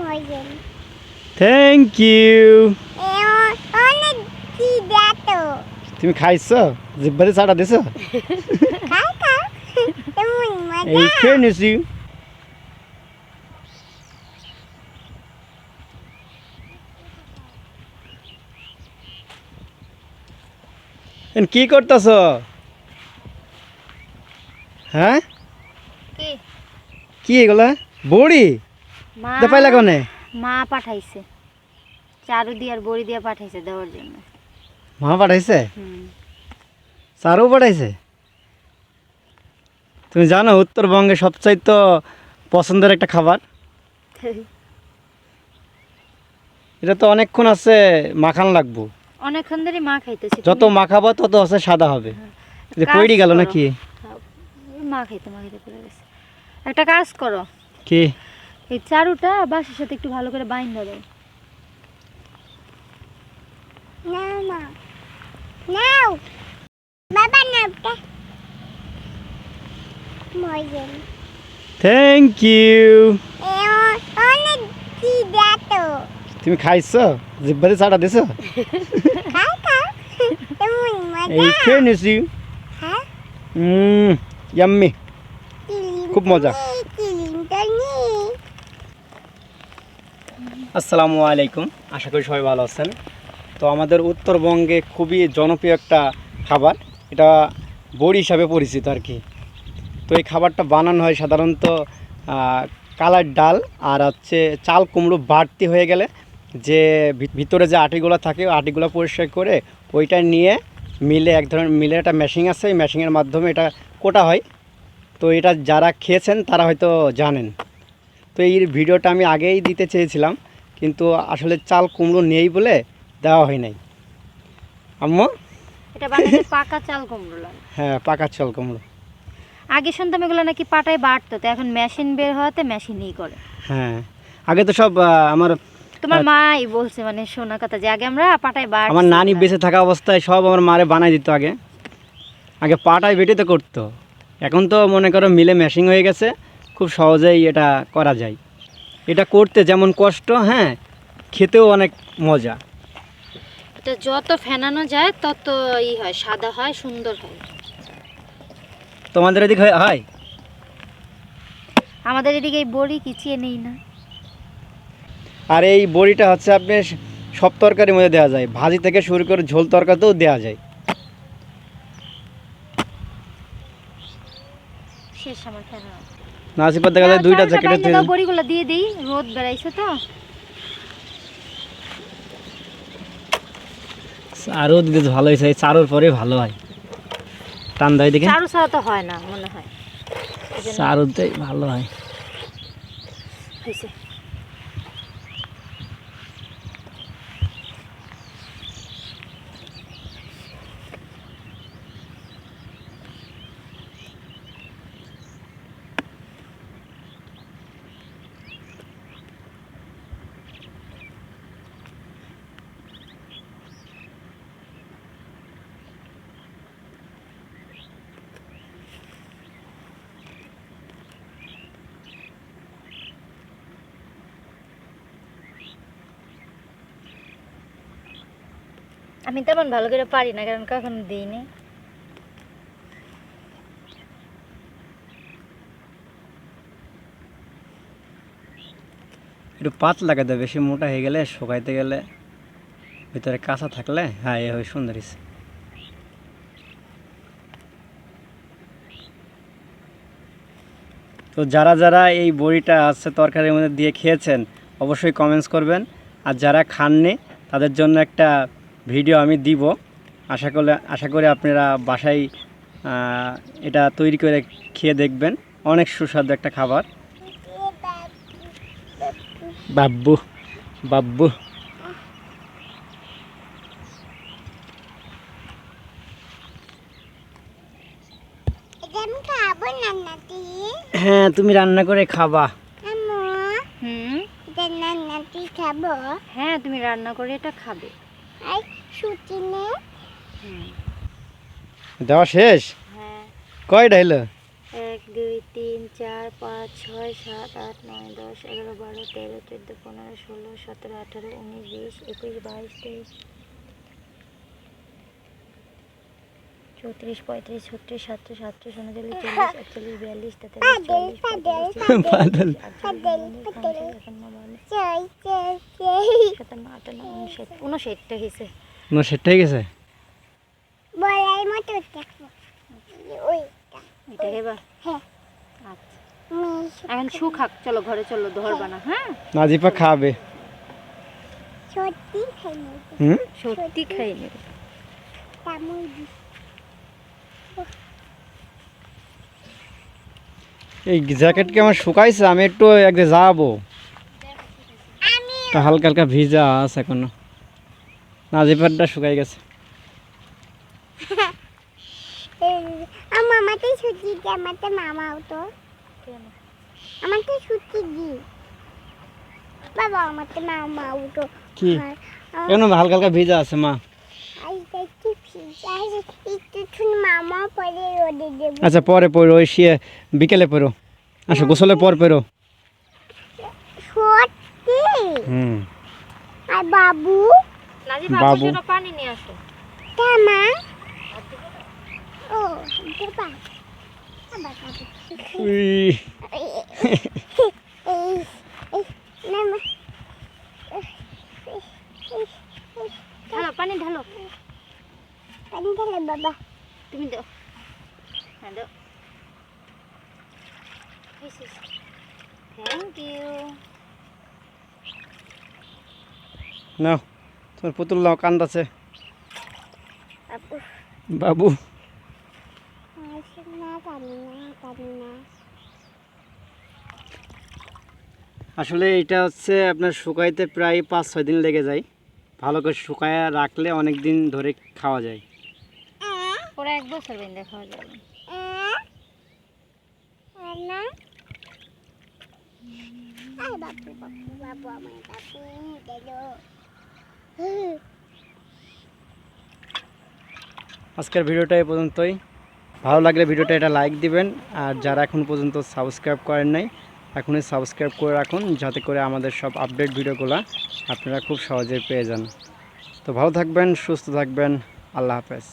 মজেন thank you তুমি খাইছ? জিব্বাতে চাটা দিছ? এই খেয়ে নিছি এন কি করতেছ? হ্যাঁ? কি? কি এগুলা? বড়ি? মা দে পাইলা কনে? মা পাঠাইছে। চারু দিয়ে আর বড়ি দিয়ে পাঠাইছে দেওয়ার জন্য। মা পাঠাইছে? চারও পাঠাইছে? তুমি জানো উত্তরবঙ্গে সবচাইতে পছন্দের একটা খাবার? এটা তো অনেকক্ষণ আছে মাখান লাগবো। অনেকক্ষণ ধরে মা খাইতেছে। যত মাখাবো তত আছে সাদা হবে। যে কাজ পড়ে গেল নাকি? মা খাইতে মা খাইতে পড়ে গেছে। একটা কাজ করো। কি? এই চারুটা বাসের সাথে একটু ভালো করে বাইন দাও। নাও নাও। নাও। বাবা নাওটা। মজেন থ্যাংক ইউ অনেক কি তুমি খাইছ? জিব্বাতে চাটা দিছ? খাও খাও। এমন এই খেয়ে নিছি হ্যাঁ। হুম ইয়াম্মি খুব মজা। আসসালামু আলাইকুম। আশা করি সবাই ভালো আছেন। তো আমাদের উত্তরবঙ্গে খুবই জনপ্রিয় একটা খাবার, এটা বড়ি হিসাবে পরিচিত আর কি। তো এই খাবারটা বানানো হয় সাধারণত কালার ডাল আর হচ্ছে চাল কুমড়ো বাড়তি হয়ে গেলে যে ভিতরে যে আটিগুলো থাকে, আটিগুলো পরিষ্কার করে ওইটা নিয়ে মিলে এক ধরনের, মিলে একটা মেশিং আছে, এই মেশিংয়ের মাধ্যমে এটা কোটা হয়। তো এটা যারা খেয়েছেন তারা হয়তো জানেন। তো এই ভিডিওটা আমি আগেই দিতে চেয়েছিলাম। কিন্তু আসলে চাল কুমড়ো নেই বলে দেওয়া হয় নাই। আম্মু? এটা পাকা চাল কুমড়ো লাগে। হ্যাঁ পাকা চাল কুমড়ো। আগে শুনতাম এগুলো নাকি পাটায় বাটতো তো এখন মেশিন বের হওয়াতে মেশিনই করে। হ্যাঁ আগে তো সব আমার তোমার মাই বলছে মানে শোনা কথা যে আগে আমরা পাটায় বাট আমার নানি বেঁচে থাকা অবস্থায় সব আমার মারে বানাই দিত আগে। আগে পাটায় বেটে তো করতো। এখন তো মনে করো মিলে মেশিং হয়ে গেছে খুব সহজেই এটা করা যায়। এটা করতে যেমন কষ্ট হ্যাঁ খেতেও অনেক মজা। এটা যত ফেনানো যায় তত ই হয় সাদা হয় সুন্দর হয়। তোমাদের এদিকে হয়- হয়। আমাদের এদিকে এই বড়ি কিচিয়ে নেই না। আর এই বড়িটা হচ্ছে আপনি সব তরকারির মধ্যে দেওয়া যায়। ভাজি থেকে শুরু করে ঝোল তরকারিতেও দেওয়া যায়। শেষ আমার নাসিপাত দেখা যায় দুইটা জ্যাকেটের বড়িগুলো দিয়ে দিই রোদ বেড়াইছে তো। আরও দিতে ভালো হয়েছে চারোর পরে ভালো হয়। টান দেয় দেখে চারো ছাড়া তো হয় না মনে হয়। চারোতেই ভালো হয়। হয়েছে। আমি তেমন ভালো করে পারি না, কারণ কখনো দিইনি। একটু পাত লাগাতে বেশি মোটা হয়ে গেলে, শুকাইতে গেলে। ভিতরে কাঁচা থাকলে হ্যাঁ এ হয় সুন্দর। তো যারা যারা এই বড়িটা আছে তরকারির মধ্যে দিয়ে খেয়েছেন, অবশ্যই কমেন্টস করবেন। আর যারা খাননি, তাদের জন্য একটা ভিডিও আমি দিব। আশা করলে আশা করি আপনারা বাসায় এটা তৈরি করে খেয়ে দেখবেন। অনেক সুস্বাদু একটা খাবার। বাব্বু বাব্বু। হ্যাঁ তুমি রান্না করে খাবা। আম্মু হুম? এটা না নাতি খাব? হ্যাঁ তুমি রান্না করে এটা খাবে। আর দেওয়া শেষ হ্যাঁ কয়টা হলো এক দুই তিন চার পাঁচ ছয় সাত আট নয় দশ এগারো বারো তেরো চোদ্দ পনেরো ষোলো সতেরো আঠারো উনিশ বিশ একুশ বাইশ তেইশ চৌত্রিশ পঁয়ত্রিশ ছত্রিশ সাতত্রিশ আটত্রিশ উনচল্লিশ চল্লিশ একচল্লিশ বিয়াল্লিশ তেতাল্লিশ চুয়াল্লিশ পঁয়তাল্লিশ আটচল্লিশ সাতান্ন আটান্ন উনষাট উনষাটটা হয়েছে না সেটাই গেছে? বলাই মতো এটা এবার? হ্যাঁ। আচ্ছা। এখন শুখাক চলো ঘরে চলো ধরবা না হ্যাঁ? নাজিফা খাবে। সত্যি খাইনি। হুম? সত্যি খাইনি। এই জ্যাকেট কি আমার শুকাইছে? আমি একটু একদিন যাব। তা হালকা হালকা ভিজা আছে এখনও। নাজিফারটা শুকাই গেছে। দি তো আমাকে ছুটি দি বাবা আমাতে মামাও তো। কি? এখন হালকা হালকা ভিজা আছে মা। আইটা একটু ভিজা। আছে মামা পরে আচ্ছা পরে পড়ো ওই বিকেলে পড়ো আচ্ছা গোসলের পর পড়ো হুম। আর বাবু? নাজি বাবু। বাবুর জন্য পানি নিয়ে আসো। তামা ও দেবা। আবার বাবু উই, এই এই নামা ঢালো পানি ঢালো। পানি ঢালে বাবা। তুমি দাও। হ্যাঁ দাও। থ্যাংক ইউ নাও তোমার পুতুল নাও কান্দাছে। বাবু। বাবু। আসে না জানি না জানি না। আসলে এটা হচ্ছে আপনার শুকাইতে প্রায় পাঁচ ছয় দিন লেগে যায়। ভালো করে শুকায় রাখলে অনেক দিন ধরে খাওয়া যায়। পরে এক বছর বেঁধে খাওয়া যাবে বাবু বাবু বাবু আমার আজকের ভিডিওটা এই পর্যন্তই। ভালো লাগলে ভিডিওটা এটা লাইক দিবেন, আর যারা এখন পর্যন্ত সাবস্ক্রাইব করেন নাই, এখনই সাবস্ক্রাইব করে রাখুন, যাতে করে আমাদের সব আপডেট ভিডিওগুলো আপনারা খুব সহজে পেয়ে যান। তো ভালো থাকবেন, সুস্থ থাকবেন, আল্লাহ হাফেজ।